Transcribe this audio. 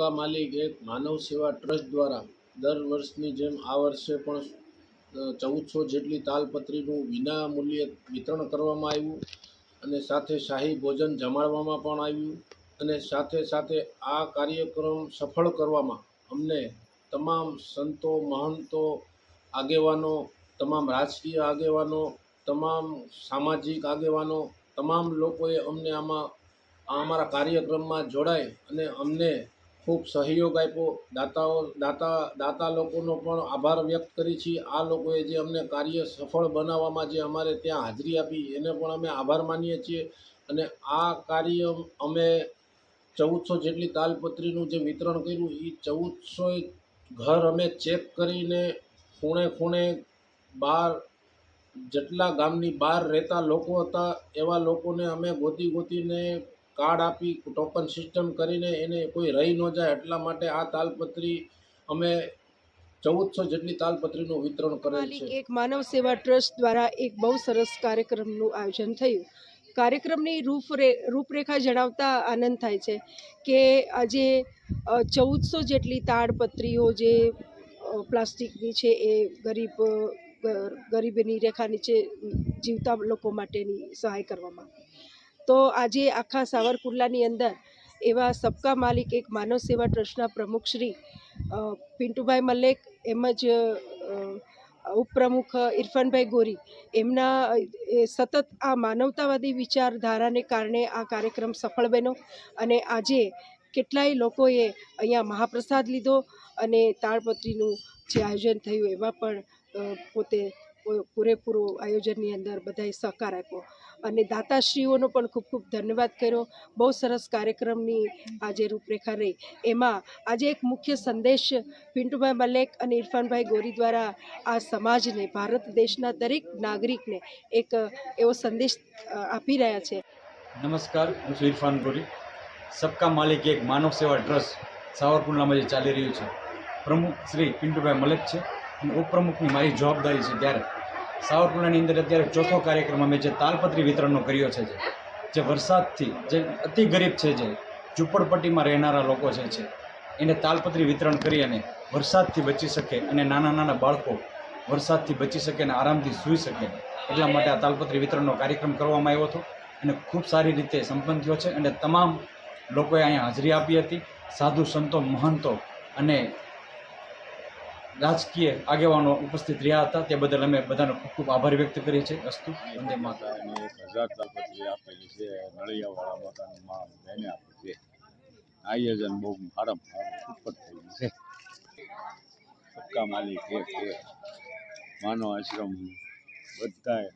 સબકા માલિક એક માનવ સેવા ટ્રસ્ટ દ્વારા દર વર્ષની જેમ આ વર્ષે પણ ચૌદસો જેટલી તાલપત્રીનું વિના મૂલ્યે વિતરણ કરવામાં આવ્યું અને સાથે શાહી ભોજન જમાડવામાં પણ આવ્યું અને સાથે સાથે આ કાર્યક્રમ સફળ કરવામાં અમને તમામ સંતો, મહંતો, આગેવાનો, તમામ રાજકીય આગેવાનો, તમામ સામાજિક આગેવાનો, તમામ લોકોએ અમને આમાં અમારા કાર્યક્રમમાં જોડાઈ અને અમને ખૂબ સહયોગ આપ્યો. દાતાઓ, દાતા દાતા લોકોનો પણ આભાર વ્યક્ત કરી છીએ આ લોકોએ જે અમને કાર્ય સફળ બનાવવામાં જે અમારે ત્યાં હાજરી આપી, એને પણ અમે આભાર માનીએ છીએ. અને આ કાર્ય અમે ચૌદસો જેટલી તાલપત્રીનું જે વિતરણ કર્યું એ ચૌદસો ઘર અમે ચેક કરીને ખૂણે ખૂણે બહાર જેટલા ગામની બહાર રહેતા લોકો હતા, એવા લોકોને અમે ગોતી ગોતીને કાર્ડ આપી ટોકન સિસ્ટમ કરીને એને કોઈ રહી ન જાય એટલા માટે આ તાલપત્રી અમે ચૌદસો જેટલી તાલપત્રીનું વિતરણ કરેલ છે. એક માનવ સેવા ટ્રસ્ટ દ્વારા એક બહુ સરસ કાર્યક્રમનું આયોજન થયું. કાર્યક્રમની રૂપરે રૂપરેખા જણાવતા આનંદ થાય છે કે આજે ચૌદસો જેટલી તાડપત્રીઓ જે પ્લાસ્ટિકની છે એ ગરીબ ગરીબીની રેખા નીચે જીવતા લોકો માટેની સહાય કરવામાં તો આજે આખા સાવરકુંડલાની અંદર એવા સબકા માલિક, એક માનવ સેવા ટ્રસ્ટના પ્રમુખશ્રી પિન્ટુભાઈ મલેક એમ જ ઉપપ્રમુખ ઇરફાનભાઈ ગોરી એમના સતત આ માનવતાવાદી વિચારધારાને કારણે આ કાર્યક્રમ સફળ બન્યો અને આજે કેટલાય લોકોએ અહીંયા મહાપ્રસાદ લીધો અને તાળપત્રીનું જે આયોજન થયું એમાં પણ પોતે પૂરેપૂરો આયોજનની અંદર બધાએ સહકાર આપ્યો. અને દાતાશ્રીઓનો પણ ખૂબ ખૂબ ધન્યવાદ કર્યો. બહુ સરસ કાર્યક્રમની આજે રૂપરેખા રહી. એમાં આજે એક મુખ્ય સંદેશ પિન્ટુભાઈ મલેક અને ઇરફાનભાઈ ગોરી દ્વારા આ સમાજને, ભારત દેશના દરેક નાગરિકને એક, એવો સંદેશ આપી રહ્યા છે. નમસ્કાર, હું છું ઇરફાન ગોરી. સબકા માલિક એક માનવ સેવા ટ્રસ્ટ સાવરકુંડલામાં જે ચાલી રહ્યું છે. પ્રમુખ શ્રી પિન્ટુભાઈ મલેક છે. અને ઉપપ્રમુખની મારી જવાબદારી છે ત્યારે સાવરકુંડલાની અંદર અત્યારે ચોથો કાર્યક્રમ અમે જે તાલપત્રી વિતરણનો કર્યો છે જે વરસાદથી જે અતિ ગરીબ છે જે, ઝૂંપડપટ્ટીમાં રહેનારા લોકો જે છે, એને તાલપત્રી વિતરણ કરી અને વરસાદથી બચી શકે અને નાના નાના બાળકો વરસાદથી બચી શકે અને આરામથી સૂઈ શકે. એટલા માટે આ તાલપત્રી વિતરણનો કાર્યક્રમ કરવામાં આવ્યો હતો અને ખૂબ સારી રીતે સંપન્ન થયો છે અને તમામ લોકોએ અહીંયા હાજરી આપી હતી. સાધુ સંતો, મહંતો અને રાજકીય આગેવાનો ઉપસ્થિત રહ્યા હતા. તે બદલ અમે બધાનો ખૂબ ખૂબ આભાર વ્યક્ત કરીએ છીએ. અસ્તુ. વંદે માતા. આપેલી છે. નળિયાવાળા માતાની માં બેને આપી છે આયોજન બહુ સારું ઉપર થયું છે. સબકા માલિક એક માનો આશ્રમ, બધાએ